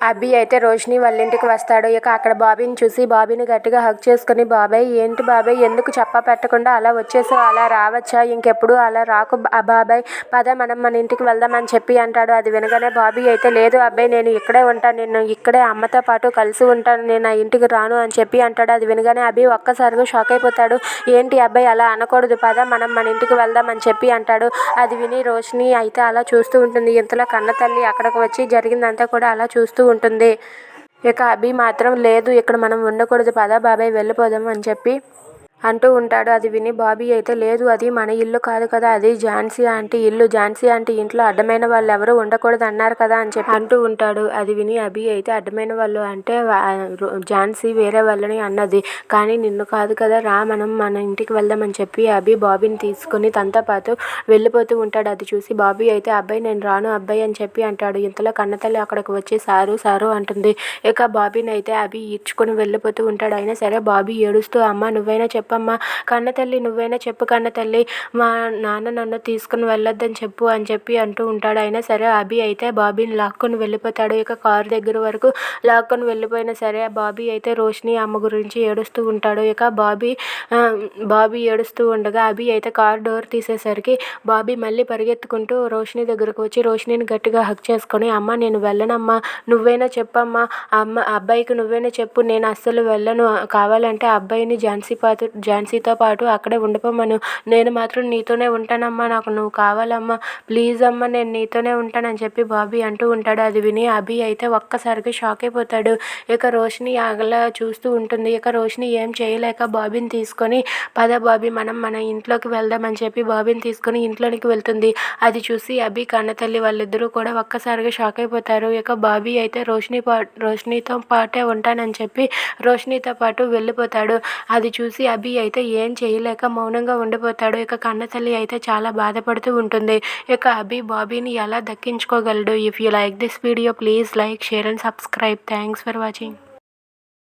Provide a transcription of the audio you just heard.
అభి అయితే రోషిని వాళ్ళ ఇంటికి వస్తాడు. ఇక అక్కడ బాబీని చూసి బాబీని గట్టిగా హక్ చేసుకుని బాబాయ్ ఏంటి బాబాయ్ ఎందుకు చెప్ప పెట్టకుండా అలా వచ్చేసావు? అలా రావచ్చా? ఇంకెప్పుడు అలా రాకు బాబాయ్ పద మనం మన ఇంటికి వెళ్దామని చెప్పి అంటాడు. అది వినగానే బాబీ అయితే లేదు అబ్బాయి నేను ఇక్కడే ఉంటాను నేను ఇక్కడే అమ్మతో పాటు కలిసి ఉంటాను నేను నా ఇంటికి రాను అని చెప్పి అంటాడు. అది వినగానే అభి ఒక్కసారిగా షాక్ అయిపోతాడు. ఏంటి అబ్బాయి అలా అనకూడదు పద మనం మన ఇంటికి వెళ్దామని చెప్పి అంటాడు. అది విని రోషిని అయితే అలా చూస్తూ ఉంటుంది. ఇంతలో కన్న తల్లి అక్కడికి వచ్చి జరిగిందంతా కూడా అలా చూస్తూ ఉంటుంది. ఇక అభి మాత్రం లేదు ఇక్కడ మనం ఉండకూడదు పద బాబాయ్ వెళ్ళిపోదాం అని చెప్పి అంటూ ఉంటాడు. అది విని బాబీ అయితే లేదు అది మన ఇల్లు కాదు కదా అది ఝాన్సీ ఆంటీ ఇల్లు. ఝాన్సీ ఆంటీ ఇంట్లో అడ్డమైన వాళ్ళు ఎవరు ఉండకూడదు అన్నారు కదా అని చెప్పి అంటూ ఉంటాడు. అది విని అభి అయితే అడ్డమైన వాళ్ళు అంటే ఝాన్సీ వేరే వాళ్ళని అన్నది. కానీ నిన్ను కాదు కదా రా మనం మన ఇంటికి వెళ్దామని చెప్పి అభి బాబీని తీసుకుని తనతో పాటు వెళ్ళిపోతూ ఉంటాడు. అది చూసి బాబీ అయితే అబ్బాయి నేను రాను అబ్బాయి అని చెప్పి అంటాడు. ఇంతలో కన్నతల్లి అక్కడికి వచ్చి సారు సారు అంటుంది. ఇక బాబీని అయితే అభి ఈడ్చుకొని వెళ్ళిపోతూ ఉంటాడు. అయినా సరే బాబీ ఏడుస్తూ అమ్మ నువ్వైనా చెప్పు చెప్పమ్మా. కన్న తల్లి నువ్వైనా చెప్పు కన్న తల్లి మా నాన్న నన్ను తీసుకుని వెళ్ళొద్దని చెప్పు అని చెప్పి అంటూ ఉంటాడు. అయినా సరే అభి అయితే బాబీని లాక్కొని వెళ్ళిపోతాడు. ఇక కారు దగ్గర వరకు లాక్కొని వెళ్ళిపోయినా సరే బాబీ అయితే రోషిని అమ్మ గురించి ఏడుస్తూ ఉంటాడు. ఇక బాబీ బాబీ ఏడుస్తూ ఉండగా అభి అయితే కార్ డోర్ తీసేసరికి బాబీ మళ్ళీ పరిగెత్తుకుంటూ రోషిని దగ్గరకు వచ్చి రోషినిని గట్టిగా హక్ చేసుకొని అమ్మ నేను వెళ్ళనమ్మా. నువ్వైనా చెప్పమ్మా. అమ్మ అబ్బాయికి నువ్వైనా చెప్పు. నేను అస్సలు వెళ్ళను. కావాలంటే అబ్బాయిని ఝాన్సీ పాత్ర ఝాన్సీతో పాటు అక్కడే ఉండిపోమను నేను మాత్రం నీతోనే ఉంటానమ్మా. నాకు నువ్వు కావాలమ్మా. ప్లీజ్ అమ్మ నేను నీతోనే ఉంటానని చెప్పి బాబీ అంటూ ఉంటాడు. అది విని అభి అయితే ఒక్కసారిగా షాక్ అయిపోతాడు. ఇక రోషిని అలా చూస్తూ ఉంటుంది. ఇక రోషిని ఏం చేయలేక బాబీని తీసుకొని పద బాబీ మనం మన ఇంట్లోకి వెళ్దామని చెప్పి బాబీని తీసుకొని ఇంట్లోనికి వెళ్తుంది. అది చూసి అభి కన్నతల్లి వాళ్ళిద్దరూ కూడా ఒక్కసారిగా షాక్ అయిపోతారు. ఇక బాబీ అయితే రోషిని పా రోషినితో పాటే ఉంటానని చెప్పి రోషినితో పాటు వెళ్ళిపోతాడు. అది చూసి అభి అభి అయితే ఏం చేయలేక మౌనంగా ఉండిపోతాడు. ఇక కన్నతల్లి అయితే చాలా బాధపడుతూ ఉంటుంది. ఇక అభి బాబీని ఎలా దక్కించుకోగలడు? If you like this video please like share and subscribe thanks for watching